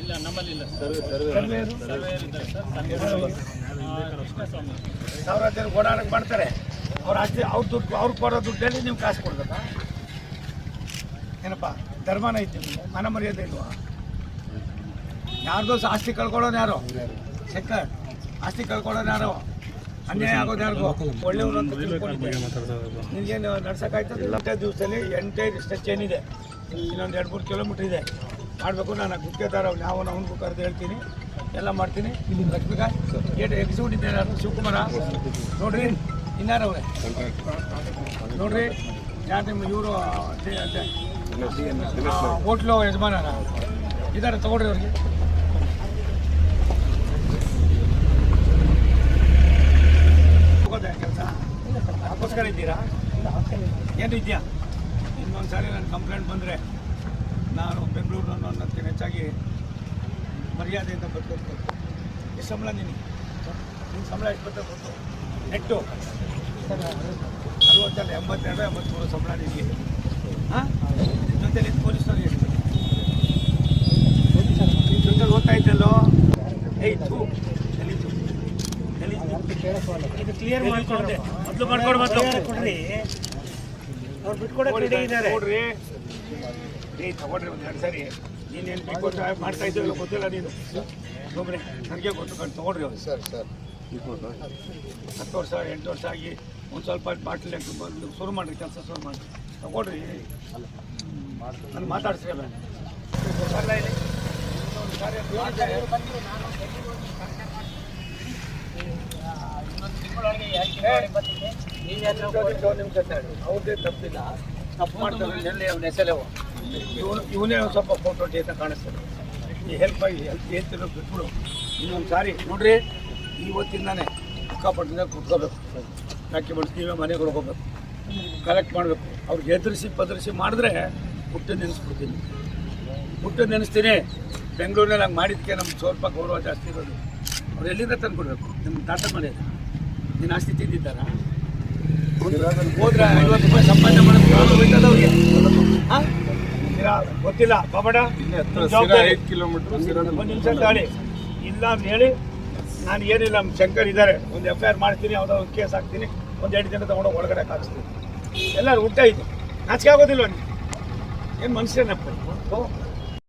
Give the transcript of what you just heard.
ಇಲ್ಲ ನಮ್ಮಲ್ಲಿ ಸಾವಿರಾರು ಜನ ಓಡಾಡಕ್ಕೆ ಮಾಡ್ತಾರೆ ಅವ್ರ ಆಸ್ತಿ ಅವ್ರ ದುಡ್ಡು ಅವ್ರು ಕೊಡೋ ದುಡ್ಡಲ್ಲಿ ನೀವು ಕಾಸು ಕೊಡ್ಬೇಕಾ ಏನಪ್ಪ ಧರ್ಮನ ಐತಿ? ಮನ ಮರ್ಯಾದೆ ಇಲ್ವಾ ಯಾರ್ದೋ ಆಸ್ತಿ ಕಳ್ಕೊಳ್ಳೋದು ಯಾರು ಸೆಕ್ಕ ಆಸ್ತಿ ಕಳ್ಕೊಳ್ಳೋದು ಯಾರು ಅನ್ಯಾಯ ಆಗೋದು ಯಾರಿಗೂ ಒಳ್ಳೆಯವರು ಅಂತ ನಿನಗೇನು ನಡ್ಸೋಕ್ಕಾಯ್ತದೆ ಎಂಟೇ ದಿವಸದಲ್ಲಿ ಎಂಟೈದು ಸ್ಟೆಚ್ ಏನಿದೆ. ಇನ್ನೊಂದು ಎರಡು ಮೂರು ಕಿಲೋಮೀಟ್ರ್ ಇದೆ. ಮಾಡಬೇಕು ನಾನು ಗುತ್ತಿಗೆದಾರ ಅವ್ನು ಯಾವ ಅವನಿಗೂ ಕರೆದು ಹೇಳ್ತೀನಿ. ಎಲ್ಲ ಮಾಡ್ತೀನಿ. ಇಲ್ಲಿ ಲಕ್ಷ್ಮಿಕಾಯ್ ಏಟ್ ಎಕ್ಸಿಕ್ಯೂಟ್ ಇದ್ದೆ ನಾನು ಶಿವಕುಮಾರ. ನೋಡ್ರಿ ಇನ್ನಾರು ಅವರೇ? ನೋಡ್ರಿ ಯಾರು ನಿಮ್ಮ ಇವರು ಹೋಟ್ಲು ಯಜಮಾನ ಇದ್ದಾರೆ ತಗೊಳ್ರಿ ಅವ್ರಿಗೆ ಹೋಗೋದೆ ಕೆಲಸ ಅದಕ್ಕೋಸ್ಕರ ಇದ್ದೀರಾ? ಏನು ಇದೆಯಾ? ಇನ್ನೊಂದು ಸಾರಿ ನನ್ನ ಕಂಪ್ಲೇಂಟ್ ಬಂದರೆ ನಾನು ಬೆಂಗಳೂರಿನ ಅನ್ನೋದಕ್ಕೆ ಹೆಚ್ಚಾಗಿ ಮರ್ಯಾದೆಯಿಂದ ಬದುಕೋಗ್ತೇನೆ ಎಷ್ಟು ಸಂಬಳ ನಿನಗೆ? ನಿನ್ನ ಸಂಬಳ ಎಷ್ಟು ಬರ್ತದೆ ಗೊತ್ತು? ನೆಟ್ಟು. ಅರವತ್ತಲ್ಲ, ಎಂಬತ್ತೆರಡು ಎಂಬತ್ತ್ಮೂರು ಸಂಬಳ ನಿನಗೆ. ಹಾಂ ಜೊತೆಲಿ ಪೊಲೀಸ್ನವ್ರು ಎಷ್ಟು ನಿನ್ನ ಜೊತೆ ಓದ್ತಾ ಇದ್ದಲ್ಲೋ ಏಯ್ ಥೂ. ಇದು ಕ್ಲಿಯರ್ ಮಾಡ್ಕೊಂಡ್ರೆ ಮೊದಲು ಮಾಡ್ಕೊಡ್ಬೇಕು ಕೊಡ್ರಿ. ಅವ್ರು ಬಿಟ್ಕೊಡಕ್ಕೆ ರೆಡಿ ಇದ್ದಾರೆ. ನೋಡ್ರಿ ಏ ತಗೊಂಡ್ರಿ ಒಂದು ಎರಡು ಸರಿ. ನೀನೇನು ಬೇಕು ಮಾಡ್ತಾ ಇದ್ದೀವಿ ಗೊತ್ತಿಲ್ಲ ನೀನು. ಒಬ್ಬರೇ ನನಗೆ ಗೊತ್ತು ಕಣ್ ಸರ್ ಅವ್ರು. Sir sir. ಹತ್ತು ವರ್ಷ ಎಂಟು ವರ್ಷ ಆಗಿ ಒಂದು ಸ್ವಲ್ಪ ಬಾಟ್ಲಿ ಬಂದು ಶುರು ಮಾಡಿರಿ ಕೆಲಸ ಶುರು ಮಾಡಿ. ತಗೊಳ್ರಿ ನಾನು ಮಾತಾಡ್ಸ್ರಿ ಸರ್ ಇಲ್ಲಿ ಅವ್ರದ್ದೇ ತಪ್ಪಿಲ್ಲ. ತಪ್ಪು ಮಾಡ್ತಾರೆ. ಅವ್ನ ಹೆಸರವು ಇವನು ಇವನೇ ಒಂದು ಸ್ವಲ್ಪ ಫೋಟೋ ಅಂತ ಕಾಣಿಸ್ತದೆ ಈ ಹೆಲ್ಪ್ ಆಗಿ ಹೆಲ್ಪ್ ಏತಿರೋ ಬಿಟ್ಬಿಡು. ಇನ್ನೊಂದು ಸಾರಿ ನೋಡ್ರಿ ಇವತ್ತಿಂದಾನೆ ಅಕ್ಕಪಟ್ಟದಿಂದ ಕುತ್ಕೋಬೇಕು. ಡಾಕ್ಯುಮೆಂಟ್ಸ್ ನೀವೇ ಮನೆಗೆ ಹೋಗ್ಬೇಕು. ಕಲೆಕ್ಟ್ ಮಾಡಬೇಕು. ಅವ್ರಿಗೆ ಎದುರಿಸಿ ಪದರಿಸಿ ಮಾಡಿದ್ರೆ ಹುಟ್ಟು ನೆನೆಸ್ಬಿಡ್ತೀನಿ. ಹುಟ್ಟು ನೆನೆಸ್ತೀನಿ. ಬೆಂಗಳೂರಿನಲ್ಲಿ ಹಂಗೆ ಮಾಡಿದ್ದಕ್ಕೆ ನಮ್ಗೆ ಸ್ವಲ್ಪ ಗೌರವ ಜಾಸ್ತಿ ಇರೋದು. ಅವ್ರು ಎಲ್ಲಿಂದ ತಂದು ಕೊಡಬೇಕು ನಿಮ್ಗೆ ತಾತ ಮನೆ ನಿನ್ನ ಆಸ್ತಿ ತಿಂದಿದ್ದಾರಾ ಹೋದ್ರೆ ಐವತ್ತು ರೂಪಾಯಿ ಸಂಪಾದನೆ ಮಾಡೋದು ಹೋಯ್ತದ ಅವ್ರಿಗೆ? ಹಾಂ? ಇರಾ, ಗೊತ್ತಿಲ್ಲ ಬಾಬಡ. ಐದು ಕಿಲೋಮೀಟರ್ ಒಂದು ನಿಮಿಷ ತಾಳಿ. ಇಲ್ಲ ಅಂತ ಹೇಳಿ ನಾನು ಏನಿಲ್ಲ ನಮ್ಮ ಶಂಕರ್ ಇದ್ದಾರೆ ಒಂದು ಎಫ್ ಐ ಆರ್ ಮಾಡ್ತೀನಿ ಯಾವುದೋ ಒಂದು ಕೇಸ್ ಹಾಕ್ತೀನಿ. ಒಂದು ಎರಡು ಜನ ತಗೊಂಡು ಒಳಗಡೆ ಹಾಕಿಸ್ತೀನಿ ಎಲ್ಲರೂ ಊಟ ಇದೆ. ನಾಚಿಕೆ ಆಗೋದಿಲ್ವ ಏನು ಮನುಷ್ಯನಪ್ಪ